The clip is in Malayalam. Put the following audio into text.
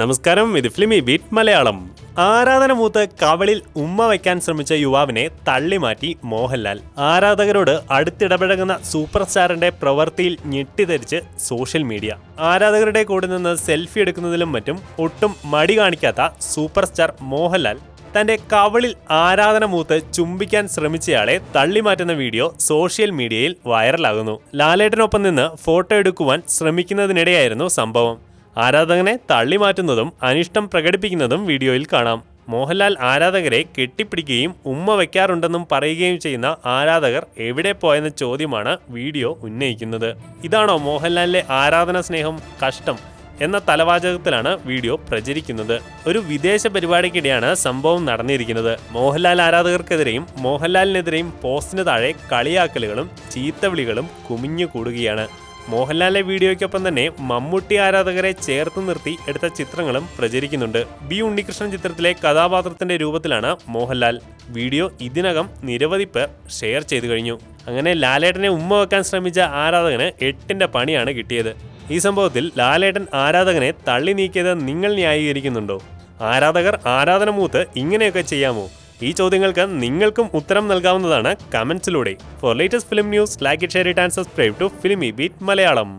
നമസ്കാരം ഇത് ഫിലിമി ബീറ്റ് മലയാളം. ആരാധന മൂത്ത് കവളിൽ ഉമ്മ വയ്ക്കാൻ ശ്രമിച്ച യുവാവിനെ തള്ളിമാറ്റി മോഹൻലാൽ. ആരാധകരോട് അടുത്തിടപഴകുന്ന സൂപ്പർ സ്റ്റാറിന്റെ പ്രവൃത്തിയിൽ ഞെട്ടിധരിച്ച് സോഷ്യൽ മീഡിയ. ആരാധകരുടെ കൂടെ നിന്ന് സെൽഫി എടുക്കുന്നതിലും മറ്റും ഒട്ടും മടി കാണിക്കാത്ത സൂപ്പർ സ്റ്റാർ മോഹൻലാൽ തന്റെ കവളിൽ ആരാധന മൂത്ത് ചുംബിക്കാൻ ശ്രമിച്ചയാളെ തള്ളിമാറ്റുന്ന വീഡിയോ സോഷ്യൽ മീഡിയയിൽ വൈറലാകുന്നു. ലാലേട്ടനൊപ്പം നിന്ന് ഫോട്ടോ എടുക്കുവാൻ ശ്രമിക്കുന്നതിനിടെയായിരുന്നു സംഭവം. ആരാധകനെ തള്ളിമാറ്റുന്നതും അനിഷ്ടം പ്രകടിപ്പിക്കുന്നതും വീഡിയോയിൽ കാണാം. മോഹൻലാൽ ആരാധകരെ കെട്ടിപ്പിടിക്കുകയും ഉമ്മ വയ്ക്കാറുണ്ടെന്നും പറയുകയും ചെയ്യുന്ന ആരാധകർ എവിടെ പോയെന്ന ചോദ്യമാണ് വീഡിയോ ഉന്നയിക്കുന്നത്. ഇതാണോ മോഹൻലാലിലെ ആരാധന സ്നേഹം കഷ്ടം എന്ന തലവാചകത്തിലാണ് വീഡിയോ പ്രചരിക്കുന്നത്. ഒരു വിദേശ പരിപാടിക്കിടെയാണ് സംഭവം നടന്നിരിക്കുന്നത്. മോഹൻലാൽ ആരാധകർക്കെതിരെയും മോഹൻലാലിനെതിരെയും പോസ്റ്റിന് താഴെ കളിയാക്കലുകളും ചീത്തവിളികളും കുമിഞ്ഞു കൂടുകയാണ് മോഹൻലാലിന്റെ വീഡിയോയ്ക്കൊപ്പം തന്നെ മമ്മൂട്ടി ആരാധകരെ ചേർത്ത് നിർത്തി എടുത്ത ചിത്രങ്ങളും പ്രചരിക്കുന്നുണ്ട്. ബി ഉണ്ണികൃഷ്ണൻ ചിത്രത്തിലെ കഥാപാത്രത്തിന്റെ രൂപത്തിലാണ് മോഹൻലാൽ. വീഡിയോ ഇതിനകം നിരവധി പേർ ഷെയർ ചെയ്തു കഴിഞ്ഞു. അങ്ങനെ ലാലേട്ടനെ ഉമ്മ വെക്കാൻ ശ്രമിച്ച ആരാധകന് എട്ടിന്റെ പണിയാണ് കിട്ടിയത്. ഈ സംഭവത്തിൽ ലാലേട്ടൻ ആരാധകനെ തള്ളി നീക്കിയത് നിങ്ങൾ ന്യായീകരിക്കുന്നുണ്ടോ? ആരാധകർ ആരാധന മൂത്ത് ഇങ്ങനെയൊക്കെ ചെയ്യാമോ? ഈ ചോദ്യങ്ങൾക്ക് നിങ്ങൾക്കും ഉത്തരം നൽകാവുന്നതാണ് കമന്റ്സിലൂടെ for latest film news like it share it and subscribe to Filmibeat Malayalam